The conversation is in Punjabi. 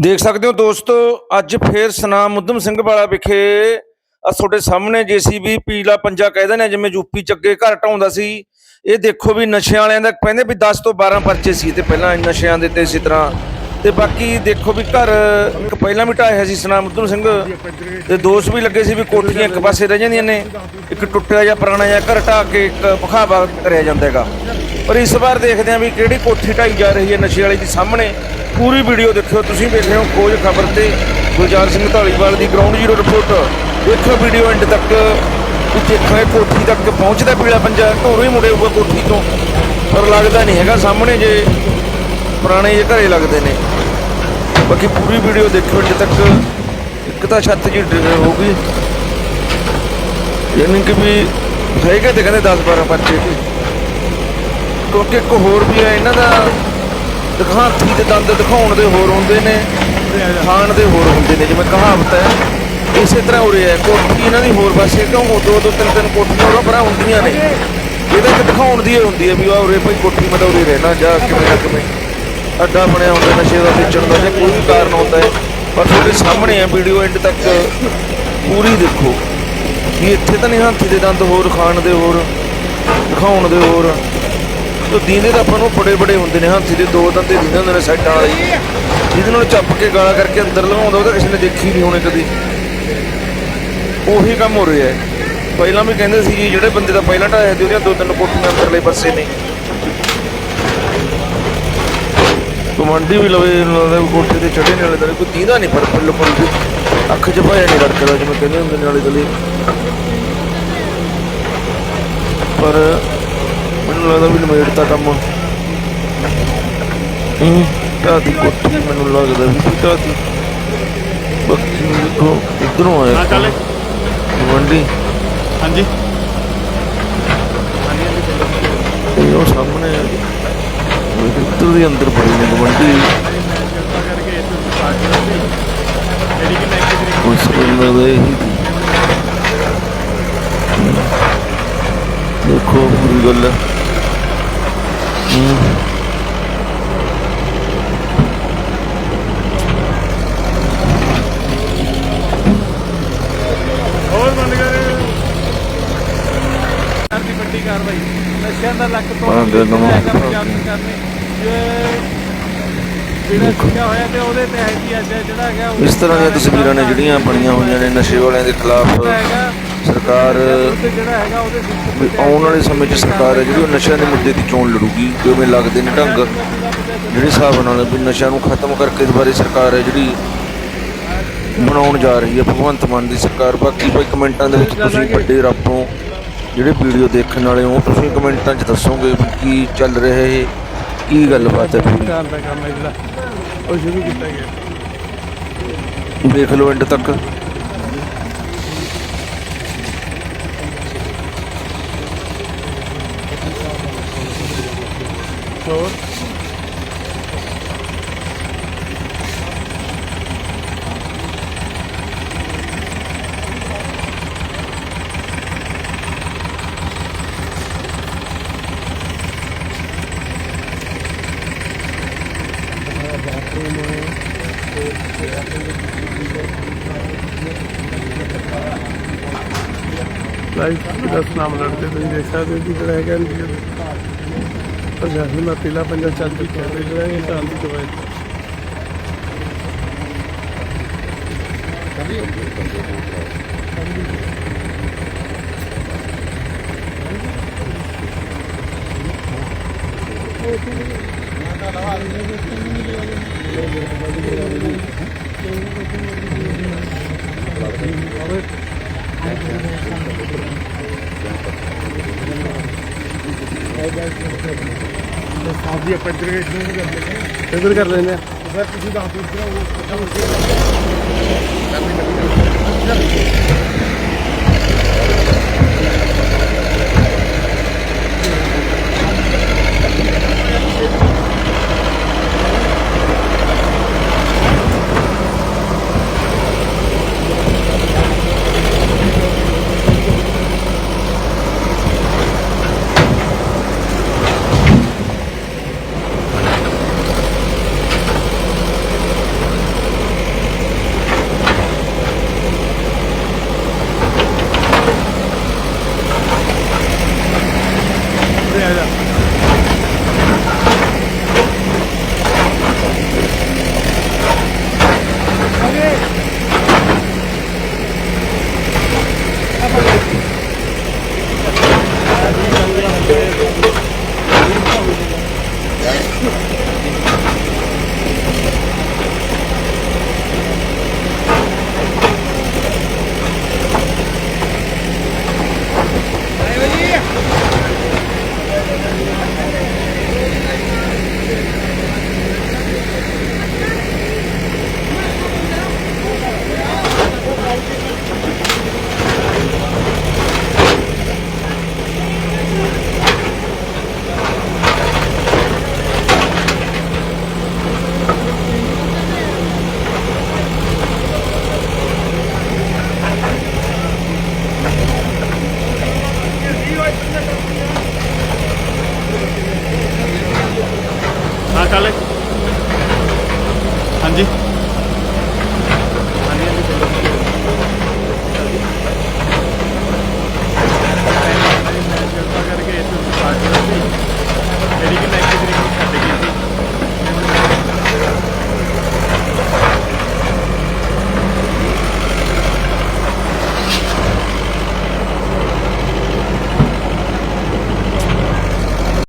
ਦੇਖ ਸਕਦੇ ਹੋ ਦੋਸਤੋ, ਅੱਜ ਫੇਰ ਸਨਾਮ ਉਦਮ ਸਿੰਘ ਵਾਲਾ ਵਿਖੇ ਆ ਤੁਹਾਡੇ ਸਾਹਮਣੇ ਜੀਸੀਬੀ ਪੀਲਾ ਪੰਜਾ ਕਹਿੰਦੇ ਨੇ ਜਿਵੇਂ ਯੂਪੀ ਚ ਅੱਗੇ ਘਰ ਢਾਉਂਦਾ ਸੀ। ਇਹ ਦੇਖੋ ਵੀ ਨਸ਼ਿਆਂ ਵਾਲਿਆਂ ਦਾ ਕਹਿੰਦੇ ਵੀ 10 ਤੋਂ 12 ਪਰਚੇ ਸੀ ਤੇ ਪਹਿਲਾਂ ਨਸ਼ਿਆਂ ਦੇ ਤੇ ਇਸੇ ਤਰ੍ਹਾਂ। ਤੇ ਬਾਕੀ ਦੇਖੋ ਵੀ ਘਰ ਇੱਕ ਪਹਿਲਾਂ ਵੀ ਢਾਇਆ ਸੀ ਸਨਾਮ ਉਦਮ ਸਿੰਘ, ਤੇ ਦੋਸਤ ਵੀ ਲੱਗੇ ਸੀ ਵੀ ਕੋਠੀਆਂ ਇੱਕ ਪਾਸੇ ਰਹਿ ਜਾਂਦੀਆਂ ਨੇ, ਇੱਕ ਟੁੱਟਿਆ ਜਾਂ ਪੁਰਾਣਾ ਜਾਂ ਘਰ ਢਾਹ ਕੇ ਇੱਕ ਪਖਾਵਾ ਕਰਿਆ ਜਾਂਦਾ ਹੈਗਾ। ਪਰ ਇਸ ਵਾਰ ਦੇਖਦੇ ਹਾਂ ਵੀ ਕਿਹੜੀ ਕੋਠੀ ਢਾਈ ਜਾ ਰਹੀ ਹੈ ਨਸ਼ੇ ਵਾਲੇ ਦੀ ਸਾਹਮਣੇ। ਪੂਰੀ ਵੀਡੀਓ ਦੇਖਿਓ, ਤੁਸੀਂ ਵੇਖ ਰਹੇ ਹੋ ਖੋਜ ਖਬਰ ਤੇ ਗੁਲਜ਼ਾਰ ਸਿੰਘ ਢਾਲੀਵਾਲ ਦੀ ਗਰਾਊਂਡ ਜ਼ੀਰੋ ਰਿਪੋਰਟ ਦੇਖੋ ਵੀਡੀਓ ਐਂਡ ਤੱਕ ਕਿ ਦੇਖੋ ਇਹ ਕੋਠੀ ਤੱਕ ਪਹੁੰਚਦਾ ਪੀਲਾ ਪੰਜਾ ਘਰੋਂ ਹੀ ਮੁੜੇ ਹੋਊਗਾ ਕੋਠੀ ਤੋਂ। ਪਰ ਲੱਗਦਾ ਨਹੀਂ ਹੈਗਾ ਸਾਹਮਣੇ ਜੇ ਪੁਰਾਣੇ ਜੇ ਘਰੇ ਲੱਗਦੇ ਨੇ। ਬਾਕੀ ਪੂਰੀ ਵੀਡੀਓ ਦੇਖਿਓ ਐਂਡ ਤੱਕ। ਇੱਕ ਤਾਂ ਛੱਤ ਜੀ ਡ- ਹੋ ਗਈ। ਯਾਨੀ ਕਿ ਵੀ ਹੈਗੇ ਤੇ ਕਹਿੰਦੇ 10 12 ਬੱਚੇ ਕਿਉਂਕਿ ਇੱਕ ਹੋਰ ਵੀ ਹੈ, ਇਹਨਾਂ ਦਾ ਦਿਖਾਂਤੀ ਦੇ ਦੰਦ ਦਿਖਾਉਣ ਦੇ ਹੋਰ ਹੁੰਦੇ ਨੇ ਖਾਣ ਦੇ ਹੋਰ ਹੁੰਦੇ ਨੇ, ਜਿਵੇਂ ਕਹਾਵਤ ਹੈ, ਇਸੇ ਤਰ੍ਹਾਂ ਉਰੇ ਹੈ, ਕੋਠੀ ਇਹਨਾਂ ਦੀ ਹੋਰ ਪਾਸੇ, ਕਿਉਂ ਦੋ ਦੋ ਤਿੰਨ ਤਿੰਨ ਕੋਠੀਆਂ ਉਹਨਾਂ ਪਰਾਂ ਹੁੰਦੀਆਂ ਨੇ। ਇਹਦਾ ਇੱਕ ਦਿਖਾਉਣ ਦੀ ਹੀ ਹੁੰਦੀ ਹੈ ਵੀ ਆ ਉਰੇ ਭਾਈ ਕੋਠੀ ਮੈਂ ਉਰੇ ਰਹਿਣਾ, ਜਾਂ ਕਿਵੇਂ ਨਾ ਕਿਵੇਂ। ਅੱਡਾ ਬਣਿਆ ਹੁੰਦਾ, ਨਸ਼ੇ ਦਾ ਵੇਚਣ ਦਾ ਜਾਂ ਕੋਈ ਵੀ ਕਾਰਨ ਹੁੰਦਾ ਹੈ, ਪਰ ਤੁਹਾਡੇ ਸਾਹਮਣੇ ਹੈ, ਵੀਡੀਓ ਐਂਡ ਤੱਕ ਪੂਰੀ ਦੇਖੋ। ਵੀ ਇੱਥੇ ਤਾਂ ਨਹੀਂ ਹਾਥੀ ਦੇ ਦੰਦ ਹੋਰ, ਖਾਣ ਦੇ ਹੋਰ, ਦਿਖਾਉਣ ਦੇ ਹੋਰ। ਤੋ ਦੀਨੇ ਤਾਂ ਆਪਾਂ ਨੂੰ ਬੜੇ ਬੜੇ ਹੁੰਦੇ ਨੇ ਹਾਥੀ ਦੇ ਦੋ ਦੰਦੇ ਦਿੰਦੇ ਹੁੰਦੇ ਨੇ ਸਾਈਡਾਂ ਵਾਲੇ। ਜਿਹਦੇ ਨਾਲ ਚੱਪ ਕੇ ਗਾਲਾਂ ਕਰਕੇ ਅੰਦਰ ਲਗਾਉਂਦਾ ਉਹ ਕਿਸੇ ਨੇ ਦੇਖੀ ਨਹੀਂ ਹੋਣੀ ਕਦੀ। ਉਹੀ ਕੰਮ ਹੋ ਰਿਹਾ ਹੈ। ਪਹਿਲਾਂ ਵੀ ਕਹਿੰਦੇ ਸੀ ਜੀ ਜਿਹੜੇ ਬੰਦੇ ਦਾ ਪਹਿਲਾਂ ਢਾਇਆ ਸੀ, ਉਹਦੀਆਂ ਦੋ ਤਿੰਨ ਕੋਠੀਆਂ ਅੰਦਰਲੇ ਪਾਸੇ ਨੇ। ਕਮਾਂਡੀ ਵੀ ਲਵੇ ਲੱਗਦਾ ਕੋਠੇ ਤੇ ਚੜੇ ਨਾਲੇ ਵਾਲੇ ਕੋਈ ਦੀਦਾ ਨਹੀਂ ਪਰ ਪੱਲ ਪੱਲ ਅੱਖ 'ਚ ਭਾਇਆ ਨਹੀਂ ਲੜਕਦਾ ਜਿਵੇਂ ਕਹਿੰਦੇ ਹੁੰਦੇ ਨਾਲੇ ਵਾਲੇ ਪਰ ਮੈਨੂੰ ਲੱਗਦਾ ਵੀ ਨਵੇੜਤਾ ਕੰਮ ਹੂੰ ਕਾਦੀ ਕੋਠੀ ਮੈਨੂੰ ਲੱਗਦਾ ਵੀ ਕਾਦੀ ਬਾਕੀ ਦੇਖੋ ਇਧਰੋਂ ਆਇਆ ਚੱਲ। ਮੰਡੀ ਹਾਂਜੀ। ਇਹ ਉਹ ਸਾਹਮਣੇ ਇੱਧਰ ਦੇ ਅੰਦਰ ਬੜੀ ਨੇ ਮੰਡੀ ਉਸ ਵੇਲੇ ਦੇ ਹੀ ਦੇਖੋ ਪੂਰੀ ਗੱਲ ਹੈ। ਹੂੰ ਹੋਰ ਬੰਦ ਕਰ ਦੀ ਵੱਡੀ ਕਾਰਵਾਈ ਨਸ਼ਿਆਂ ਦਾ ਲੱਕ ਤੋਂ ਹੋਇਆ ਤੇ ਉਹਦੇ ਤਹਿਤ ਹੀ ਅੱਜ ਜਿਹੜਾ ਹੈਗਾ ਇਸ ਤਰ੍ਹਾਂ ਦੀਆਂ ਤਸਵੀਰਾਂ ਨੇ ਜਿਹੜੀਆਂ ਬਣੀਆਂ ਹੋਈਆਂ ਨੇ ਨਸ਼ੇ ਵਾਲਿਆਂ ਦੇ ਖਿਲਾਫ। ਸਰਕਾਰ ਵੀ ਆਉਣ ਵਾਲੇ ਸਮੇਂ 'ਚ ਸਰਕਾਰ ਹੈ ਜਿਹੜੀ ਉਹ ਨਸ਼ਿਆਂ ਦੇ ਮੁੱਦੇ ਦੀ ਚੋਣ ਲੜੂਗੀ ਕਿਵੇਂ ਲੱਗਦੇ ਨੇ ਢੰਗ ਜਿਹੜੇ ਹਿਸਾਬ ਨਾਲ ਵੀ ਨਸ਼ਿਆਂ ਨੂੰ ਖਤਮ ਕਰਕੇ ਦੁਬਾਰੇ ਸਰਕਾਰ ਹੈ ਜਿਹੜੀ ਬਣਾਉਣ ਜਾ ਰਹੀ ਹੈ ਭਗਵੰਤ ਮਾਨ ਦੀ ਸਰਕਾਰ। ਬਾਕੀ ਭਾਈ ਕਮੈਂਟਾਂ ਦੇ ਵਿੱਚ ਤੁਸੀਂ ਵੱਡੇ ਰੱਬੋਂ ਜਿਹੜੇ ਵੀਡੀਓ ਦੇਖਣ ਵਾਲੇ ਹੋ ਤੁਸੀਂ ਕਮੈਂਟਾਂ 'ਚ ਦੱਸੋਗੇ ਵੀ ਕੀ ਚੱਲ ਰਿਹਾ ਹੈ ਕੀ ਗੱਲਬਾਤ ਹੈ ਪੂਰੀ? ਸਰਕਾਰ ਦਾ ਕੰਮ ਹੈ ਜਿਹੜਾ ਉਹ ਸ਼ੁਰੂ ਕੀਤਾ ਗਿਆ। ਦੇਖ ਲਓ ਐਂਡ ਤੱਕ। ਲਾਈਵ ਦਸ ਨਾਮ ਲੜਦੇ ਤੁਸੀਂ ਦੇਖ ਸਕਦੇ ਹੋ ਕਿ ਜਿਹੜਾ ਹੈਗਾ ਪੰਜਾਬੀ ਮਾ ਪੀਲਾ ਪੰਜਾ ਚੱਲ ਚੁੱਕਿਆ ਤੇ ਜਿਹੜਾ ਇਹ ਸ਼ਾਂਤੀ ਦਵਾਈ ਸਾਫੀ ਆਪਾਂ ਇੱਧਰ ਇੱਧਰ ਕਰ ਲੈਂਦੇ ਆ। ਸਰ ਤੁਸੀਂ ਦੱਸ ਦਿਓ Jadi kita